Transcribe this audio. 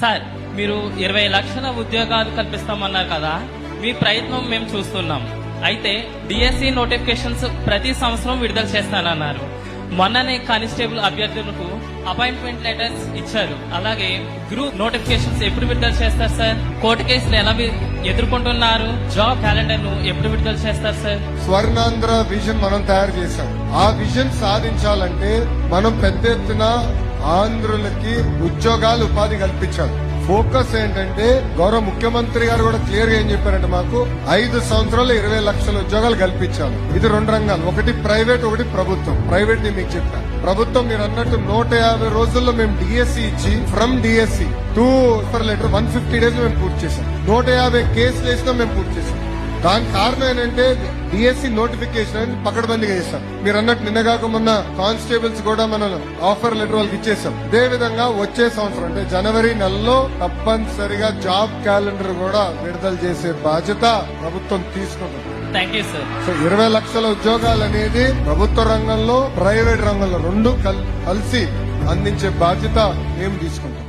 Sir మీరు ఇరవై లక్షల ఉద్యోగాలు కల్పిస్తామన్నారు కదా మీ ప్రయత్నం మేము చూస్తున్నాం. అయితే డిఎస్సి నోటిఫికేషన్స్ ప్రతి సంవత్సరం విడుదల చేస్తానన్నారు. మొన్ననే కానిస్టేబుల్ అభ్యర్థులకు అపాయింట్మెంట్ లెటర్స్ ఇచ్చారు. అలాగే గ్రూప్ నోటిఫికేషన్స్ ఎప్పుడు విడుదల చేస్తారు సార్? కోర్టు కేసులు ఎలా ఎదుర్కొంటున్నారు? జాబ్ క్యాలెండర్ను ఎప్పుడు విడుదల చేస్తారు సార్? స్వర్ణాంధ్ర విజన్ మనం తయారు చేశాం. ఆ విజన్ సాధించాలంటే మనం పెద్ద ఎత్తున ఆంధ్రులకి ఉద్యోగాలు ఉపాధి కల్పించాలి ఫోకస్ ఏంటంటే గౌరవ ముఖ్యమంత్రి గారు కూడా క్లియర్గా ఏం చెప్పారంటే మాకు ఐదు సంవత్సరాలు ఇరవై లక్షల ఉద్యోగాలు కల్పించాలి ఇది రెండు రంగాలు. ఒకటి ప్రైవేట్ ఒకటి ప్రభుత్వం. ప్రైవేట్ని మీకు చెప్పాను ప్రభుత్వం మీరు అన్నట్టు నూట యాభై రోజుల్లో మేము డిఎస్సి ఇచ్చి from DSC to letter one fifty days మేము పూర్తి చేసాం నూట యాభై కేసులు వేసినా మేము పూర్తి చేసాం దానికి కారణం ఏంటంటే డిఎస్సి నోటిఫికేషన్ అని పకడ్బందీగా చేస్తాం మీరు అన్నట్టు నిన్న కాక మొన్న కానిస్టేబుల్స్ కూడా మనం ఆఫర్ లెటర్ వాళ్ళకి ఇచ్చేసాం. అదే విధంగా వచ్చే సంవత్సరం అంటే జనవరి నెలలో తప్పనిసరిగా జాబ్ క్యాలెండర్ కూడా విడుదల చేసే బాధ్యత ప్రభుత్వం తీసుకుంటుంది సో ఇరవై లక్షల ఉద్యోగాలు అనేది ప్రభుత్వ రంగంలో ప్రైవేట్ రంగంలో రెండు కల్- కలిసి అందించే బాధ్యత మేము తీసుకుంటాం.